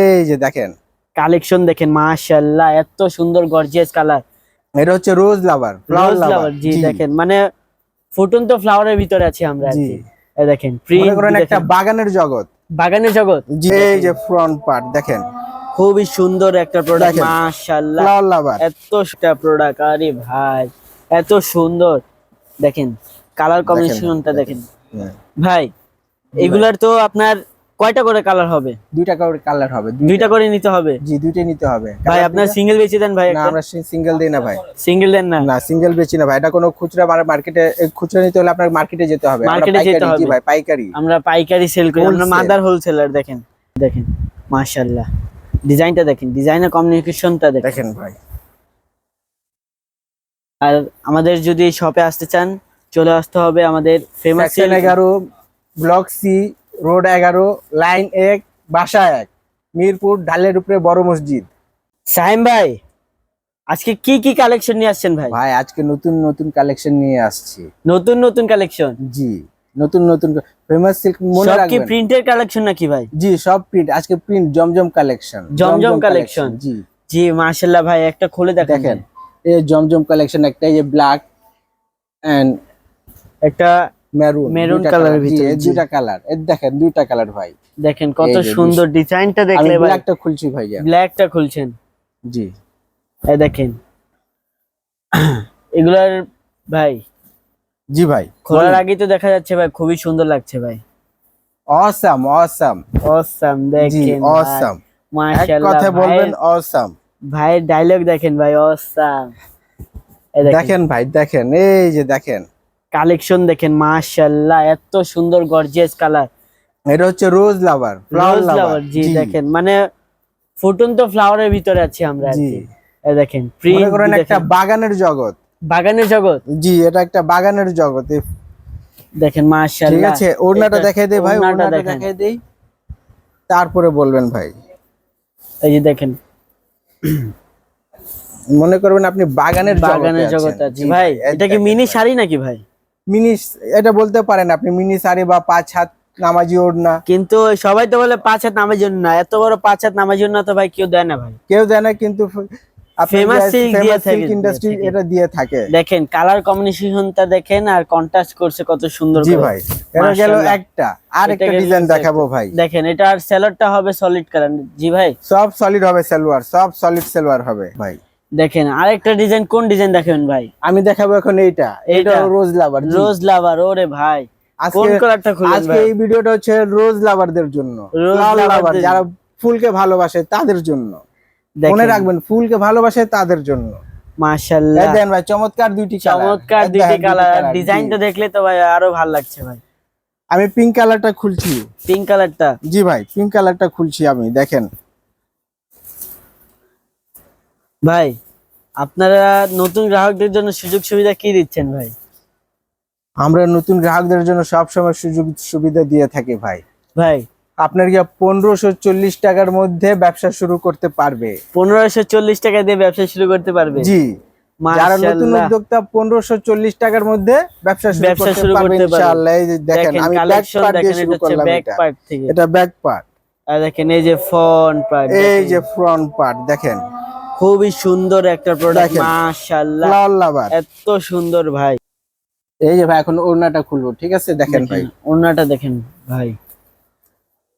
এই যে দেখেন। কালেকশন দেখেন মাশাআল্লাহ এত সুন্দর গর্জিয়াস কালার এটা হচ্ছে রোজ লাভার ফ্লাওয়ার লাভার জি দেখেন মানে ফুটন্ত ফ্লাওয়ারের ভিতরে আছি আমরা জি। দেখেন একটা বাগানের জগৎ। বাগানের জগৎ। জি এই যে ফ্রন্ট পার্ট দেখেন। খুবই সুন্দর একটা প্রোডাক্ট। মাশাআল্লাহ। ফ্লাওয়ার লাভার এত একটা প্রোডাক্ট আরে ভাই এত সুন্দর। দেখেন কালার কম্বিনেশনটা দেখেন। ভাই। এগুলার তো আপনার কয়টা করে কালার হবে? দুইটা করে কালার হবে দুইটা। করে নিতে হবে? জি দুইটাই নিতে হবে। ভাই আপনার সিঙ্গেল বেচে দেন ভাই না আমরা সিঙ্গেল দিই না ভাই। সিঙ্গেল দেন না? না সিঙ্গেল বেচি না ভাই। এটা কোনো খুচরা মার্কেটে খুচরা নিতে হলে আপনার মার্কেটে যেতে হবে। মার্কেটে যেতে হবে। ভাই? পাইকারি। আমরা পাইকারি সেল করি। আমরা মাদার হোলসেলার দেখেন। দেখেন মাশাআল্লাহ। ডিজাইনটা দেখেন ডিজাইনের কমিউনিকেশনটা দেখেন। দেখেন ভাই। আর আমাদের যদি শপে আসতে চান চলে আসতে হবে আমাদের ফেমাস এগারো ব্লক সি রোড এগারো লাইন এক বাসা এক মিরপুর ঢালের উপরে বড় মসজিদ। সাইম ভাই আজকে কি কি কালেকশন নিয়ে আসছেন ভাই? ভাই আজকে নতুন নতুন কালেকশন নিয়ে আসছি। নতুন নতুন কালেকশন জি নতুন নতুন ফেমাস সিল্ক মনে সব কি প্রিন্টের কালেকশন নাকি ভাই? জি সব প্রিন্ট আজকে print Zamzam collection Zamzam collection জি। জি মাশাআল্লাহ ভাই একটা খুলে দেখেন এই জমজম কালেকশন একটা এই ব্ল্যাক এন্ড একটা মেরুন colour ভিতরে, দুইটা কালার এই দেখেন দুইটা কালার ভাই। দেখেন কত সুন্দর ডিজাইনটা আমি দেখলে ভাই। ব্ল্যাকটা খুলছি ভাই ব্ল্যাকটা খুলছেন। জি। এই দেখেন। এগুলার ভাই জি ভাই খোলার আগেই তো দেখা যাচ্ছে ভাই খুবই সুন্দর লাগছে ভাই। অসাম অসাম অসাম দেখেন অসাম মাশাআল্লাহ কথা বলবেন ভাইয়ের- অসাম ভাইয়ের ডায়লগ দেখেন ভাই অসাম দেখেন ভাই দেখেন এই যে দেখেন। কালেকশন দেখেন মাশাআল্লাহ এত সুন্দর গর্জিয়াস কালার এটা হচ্ছে rose lover flower rose lover জি দেখেন মানে ফুটন্ত ফ্লাওয়ারের ভিতরে আছি আমরা। এই দেখেন মনে করেন একটা বাগানের জগৎ। বাগানের জগৎ? জি এটা একটা বাগানের জগৎ। দেখেন ঠিক মাশাআল্লাহ আছে ওড়নাটা দেখাই দেই ভাই ওড়নাটা দেখাই দেই। তারপরে বলবেন ভাই। এই যে দেখেন। মনে করবেন আপনি বাগানের বাগানের জগৎ আছে। ভাই এটা কি মিনি শাড়ি নাকি ভাই? মিনি এটা বলতে পারেন আপনি মিনি শাড়ি বা পাঁচ হাত নামাজি ওড়না। কিন্তু সবাই তো বলে পাঁচ হাত নামার জন্য না এত বড় পাঁচ হাত নামার জন্য তো ভাই কেউ দেয় না ভাই। কেউ কিন্তু দিয়ে থাকে- ইন্ডাস্ট্রি এটা দিয়ে থাকে। দেখেন কালার কম্বিনেশনটা দেখেন আর কন্ট্রাস্ট করছে কত সুন্দর জি ভাই এটা গেল একটা আর একটা ডিজাইন দেখাবো ভাই। দেখেন এটা আর হবে সলিড কালার জি ভাই। সব সলিড হবে সালোয়ার সব সলিড সালোয়ার হবে ভাই। দেখেন আরেকটা ডিজাইন কোন ডিজাইন দেখেন ভাই? আমি দেখাবো এখন এইটা। এটা রোজ লাভার রোজ লাভার ওরে ভাই। কোন কালারটা খুলবেন আজকে এই ভিডিওটা হচ্ছে রোজ লাভারদের জন্য। রোজ loverদের যারা ফুলকে ভালোবাসে তাদের জন্য। মনে রাখবেন ফুলকে ভালোবাসে তাদের জন্য। মাশাআল্লাহ দেন ভাই চমৎকার দুইটি চমৎকার দুইটি কালার ডিজাইনটা। দেখলে তো ভাই আরও ভালো লাগছে ভাই। আমি পিঙ্ক কালারটা খুলছি। পিঙ্ক কালারটা জি ভাই পিঙ্ক কালারটা খুলছি আমি দেখেন। ভাই আপনারা নতুন গ্রাহকদের জন্য সুযোগ সুবিধা কি দিচ্ছেন ভাই? আমরা নতুন গ্রাহকদের জন্য সব সময় সুযোগ সুবিধা দিয়ে থাকি ভাই। ভাই। আপনার কি পনেরোশো চল্লিশ টাকার মধ্যে ব্যবসা শুরু করতে পারবে? পনেরোশো চল্লিশ টাকা দিয়ে ব্যবসা শুরু করতে পারবে? জি। যারা নতুন উদ্যোক্তা পনেরোশো চল্লিশ টাকার মধ্যে ব্যবসা ব্যবসা শুরু করতে পারবে। দেখেন আমি ব্যাক পার্ট দিয়ে শুরু এটা করলাম ব্যাক পার্ট এটা ব্যাক পার্ট আর দেখেন এই যে ফ্রন্ট পার্ট এই যে ফ্রন্ট পার্ট দেখেন। খুবই সুন্দর একটা প্রোডাক্ট। মাশাআল্লাহ। এত সুন্দর ভাই। এই যে ভাই এখন ওড়নাটা খুলবো ঠিক আছে? দেখেন ভাই। ওড়নাটা দেখেন ভাই।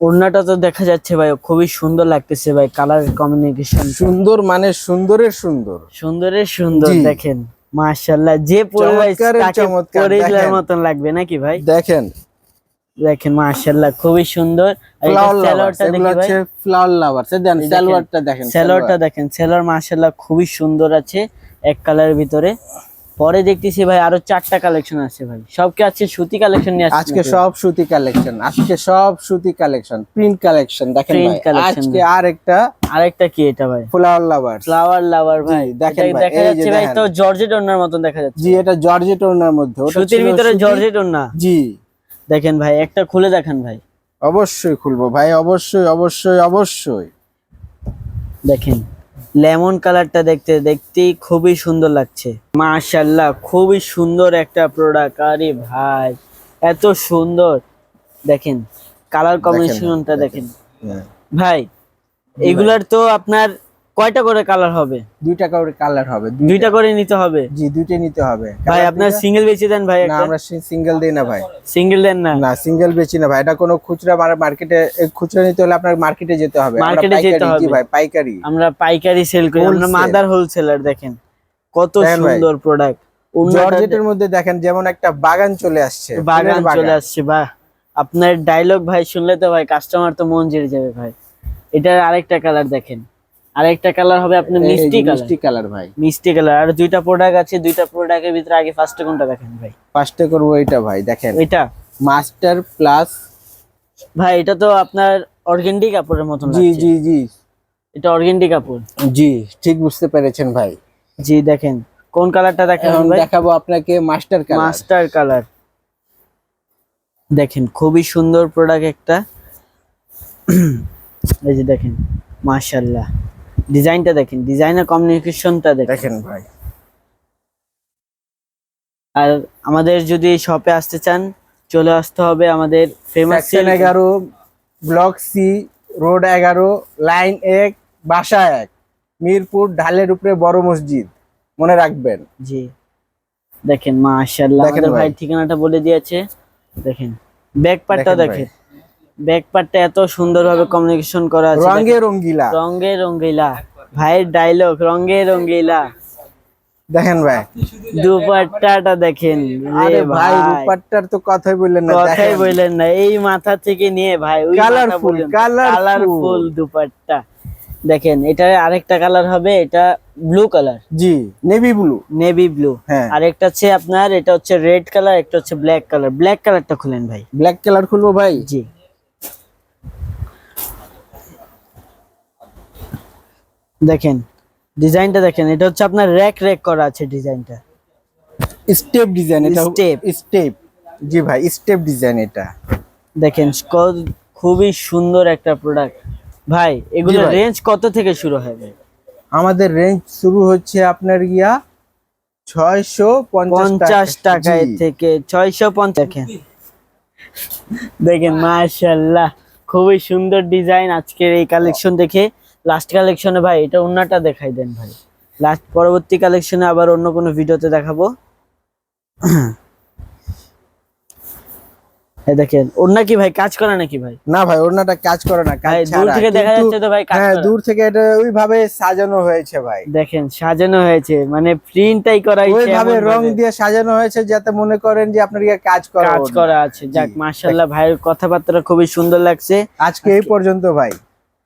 ওড়নাটা তো দেখা যাচ্ছে ভাই খুবই সুন্দর লাগতেছে ভাই কালার কমিউনিকেশন সুন্দর মানে সুন্দরের সুন্দর। সুন্দরের সুন্দর দেখেন। মাশাআল্লাহ যে পরে ভাই তাকে চমৎকার, পরিলার মতন লাগবে নাকি ভাই? দেখেন দেখেন মাশাআল্লাহ খুবই সুন্দর। ফ্লাওয়ার দেন দেখেন, সালোয়ারটা দেখেন সেলরটা দেখেন সেলর মাশাআল্লাহ খুবই সুন্দর আছে এক কালারের ভিতরে। পরে দেখতেছি ভাই আরও চারটা কালেকশন আছে ভাই। সবকে আজকে সুতি কালেকশন নিয়ে আসছে আজকে সব সুতি কালেকশন আজকে সব সুতি কালেকশন প্রিন্ট কালেকশন দেখেন ভাই। আজকে আর একটা আরেকটা কি এটা ভাই? ফ্লাওয়ার লাভার ফ্লাওয়ার লাভার ভাই। দেখেন ভাই, দেখা যাচ্ছে ভাই তো জর্জেট ওনার মতন দেখা যাচ্ছে। জি এটা জর্জেট ওনার মধ্যে সুতির ভিতরে জর্জেট ওনা জি। দেখেন ভাই একটা খুলে দেখান ভাই। অবশ্যই খুলবো ভাই অবশ্যই অবশ্যই অবশ্যই। দেখেন লেমন কালারটা দেখতে দেখতেই খুবই সুন্দর লাগছে। মাশাআল্লাহ খুবই সুন্দর একটা প্রোডাক্ট আরে ভাই এত সুন্দর। দেখেন কালার কম্বিনেশনটা দেখেন। হ্যাঁ। ভাই এগুলার তো আপনার কয়টা করে কালার হবে? দুইটা করে কালার হবে দুইটা। করে নিতে হবে? জি দুইটাই নিতে হবে। ভাই আপনার সিঙ্গেল বেচে দেন ভাই না আমরা সিঙ্গেল দিই না ভাই। সিঙ্গেল দেন না? না সিঙ্গেল বেচি না ভাই। এটা কোনো খুচরা মার্কেটে খুচরা নিতে হলে আপনার মার্কেটে যেতে হবে। এ যেতে হবে। ভাই পাইকারি। আমরা পাইকারি সেল করি। আমরা। মাদার হোলসেলার দেখেন। কত সুন্দর প্রোডাক্ট জর্জেটের মধ্যে দেখেন যেমন একটা বাগান চলে আসছে। বাগান চলে আসছে বা আপনার ডায়লগ ভাই শুনলে তো ভাই কাস্টমার তো মন জেরে যাবে ভাই। এটার আরেকটা কালার দেখেন। আরেকটা কালার হবে আপনার মিষ্টি কালার মিষ্টি কালার ভাই। মিষ্টি কালার আর দুইটা প্রোডাক্ট আছে দুইটা প্রোডাক্টের ভিতরে আগে ফার্স্টে কোনটা দেখেন ভাই? ফার্স্টে করব এটা ভাই দেখেন। এটা মাস্টার প্লাস ভাই এটা তো আপনার অর্গেন্ডি কাপড়ের মতন জি লাগছে। জি জি। এটা অর্গেন্ডি কাপড়। জি ঠিক বুঝতে পেরেছেন ভাই। জি দেখেন। কোন কালারটা দেখেন ভাই? দেখাবো আপনাকে মাস্টার কালার মাস্টার কালার দেখেন খুবই সুন্দর প্রোডাক্ট একটা। এই যে দেখেন মাশাল্লাহ ডিজাইনটা দেখেন ডিজাইনের কমিউনিকেশনটা দেখেন। ভাই। আর আমাদের যদি শপে আসতে চান চলে আসতে হবে আমাদের ফেমাস এগারো ব্লক সি রোড এগারো লাইন এক বাসা এক মিরপুর ঢালের উপরে বড় মসজিদ মনে রাখবেন। জি। দেখেন মাশাল্লাহ দেখেন আমাদের ভাই। ভাই। ঠিকানাটা বলে দিয়েছে। দেখেন ব্যাক পার্টটা দেখেন। ব্যাক পার্টটা এত সুন্দরভাবে কমিউনিকেশন করা আছে রঙে রঙ্গিলা রঙ্গে রঙ্গিলা ভাইয়ের ডায়লগ রঙ্গে রঙ্গিলা দেখেন ভাই। দুপাট্টাটা দেখেন। আরে ভাই রূপারটার তো কথাই বললেন না কথাই বললেন না। এই মাথা থেকে নিয়ে ভাই ওই colourful। কালারফুল দুপাট্টা। দেখেন এটার আরেকটা কালার হবে এটা ব্লু কালার জি নেভি ব্লু নেভি ব্লু হ্যাঁ। আরেকটা হচ্ছে আপনার এটা হচ্ছে রেড কালার একটা হচ্ছে ব্ল্যাক কালার ব্ল্যাক কালারটা খুলেন ভাই। ব্ল্যাক কালার খুলবো ভাই? জি। দেখেন ডিজাইনটা দেখেন এটা হচ্ছে আপনার র্যাক র্যাক করা আছে ডিজাইনটা। স্টেপ ডিজাইন এটা স্টেপ। স্টেপ। জি ভাই স্টেপ ডিজাইন এটা। দেখেন খুবই সুন্দর একটা প্রোডাক্ট ভাই এগুলো রেঞ্জ কত থেকে শুরু হয় ভাই? আমাদের রেঞ্জ শুরু হচ্ছে আপনার গিয়া ছয়শো পঞ্চাশ টাকায় থেকে ছয়শো পঞ্চাশ। দেখেন। দেখেন মাশাল্লাহ খুবই সুন্দর ডিজাইন আজকের এই কালেকশন দেখে। লাস্ট কালেকশনে ভাই এটা অন্যটা দেখাই দেন ভাই। লাস্ট পরবর্তী কালেকশনে আবার অন্য কোনো ভিডিওতে দেখাবো। দেখেন অন্য কি ভাই কাজ করে নাকি ভাই? না ভাই ওড়নাটা কাজ করে না কাজ দূর থেকে দেখা যাচ্ছে তো ভাই কাজ হ্যাঁ দূর থেকে এটা ওইভাবে সাজানো হয়েছে ভাই। দেখেন সাজানো হয়েছে মানে প্রিন্টটাই করা হয়েছে ওইভাবে রং দিয়ে সাজানো হয়েছে যাতে মনে করেন যে আপনার ইয়ে কাজ করা কাজ করা আছে যাক ভাইয়ের কথাবার্তা খুবই সুন্দর লাগছে। আজকে এই পর্যন্ত ভাই।